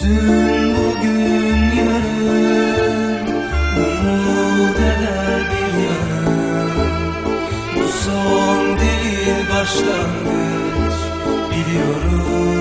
Dün bugün yarın umut eder bir Bu son değil başlangıç biliyorum.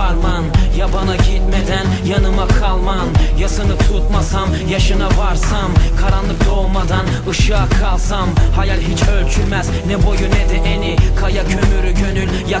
varman Ya bana gitmeden yanıma kalman. Yasını tutmasam yaşına varsam Karanlık doğmadan ışığa kalsam. Hayal hiç ölçülmez ne boyu ne de eni. Kaya kömürü gönül yak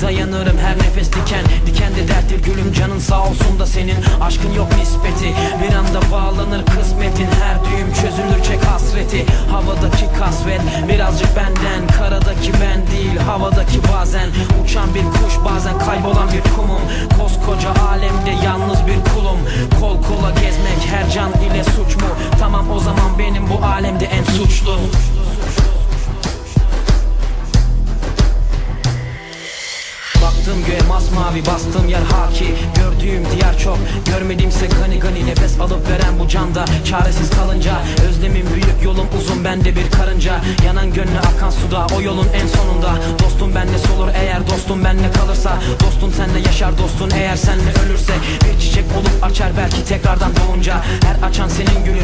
dayanırım her nefes diken Dikende derttir gülüm canın sağ olsun da senin. Aşkın yok nispeti bir anda bağlanır kısmetin. Her düğüm çözülür çek hasreti. Havadaki kasvet birazcık benden Karadaki ben değil havadaki bazen. Uçan bir kuş bazen kaybolan bir kumum. Koskoca alemde yalnız bir kulum. Kol kola gezmek her can ile suç mu? Tamam o zaman benim bu alemde en suçlu göğe masmavi bastığım yer haki. Gördüğüm diyar çok. Görmediğimse gani gani Nefes alıp veren bu canda. Çaresiz kalınca Özlemim büyük yolum uzun bende bir karınca. Yanan gönlü akan suda o yolun en sonunda. Dostum benle solur eğer dostum benle kalırsa. Dostun senle yaşar dostun eğer senle ölürse. Bir çiçek olup açar belki tekrardan doğunca. Her açan senin gülün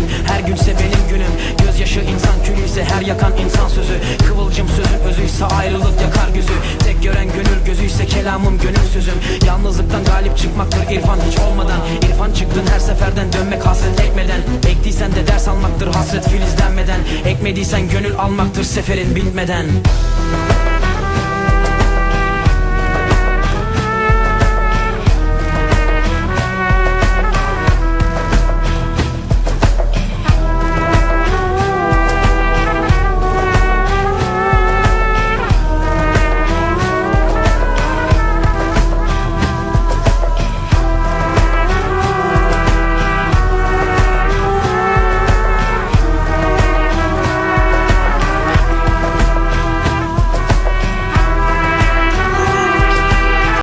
gönül almaktır seferin bitmeden